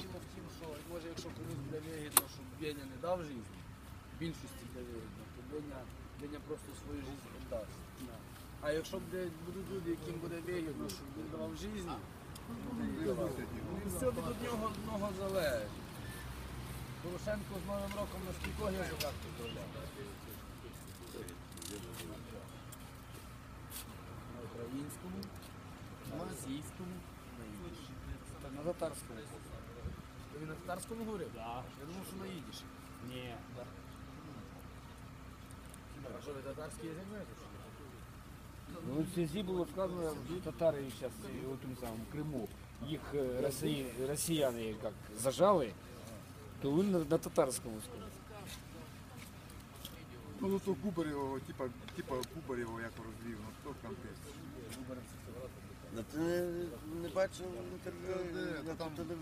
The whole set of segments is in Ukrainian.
діло в тім, що може, якщо комусь буде вигідно, щоб Беня не дав життя, більшості буде вигідно, то Беня, Беня просто свою життя віддасть. А якщо буде, будуть люди, яким буде вигідно, щоб він давав життя, і все від нього одного залежить. Порошенко з Новим роком на скількох язиках поздравляв? На українському, на російському. На татарському. То він на татарському говорив? Так. Я думав, що на ідиш. Ні. А що ви татарський язик знаєте? що ли? Ну, в связи було сказано, татари зараз у тому самому Криму, їх е, росії, росіяни як зажали, то він на, на татарському сказав. Ну, то Кубарєвого, типа, типа Кубарєвого як розвів, ну то контекст. Ну, ти не, не бачив інтерв'ю, Де, де, на там- теле-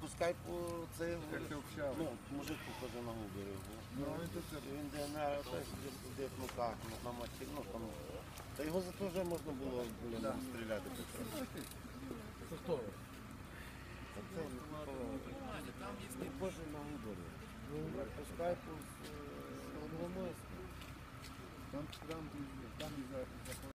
по скайпу це Як ти ну, мужик похоже на Губарєва. Ну, він то це Він ДНР теж десь сидить, ну ну на ну там. Та його за те вже можна було блін, стріляти. Це хто? Та це не похоже на Губарєва. Ну, по скайпу з е, Коломойським. там, там, там, там,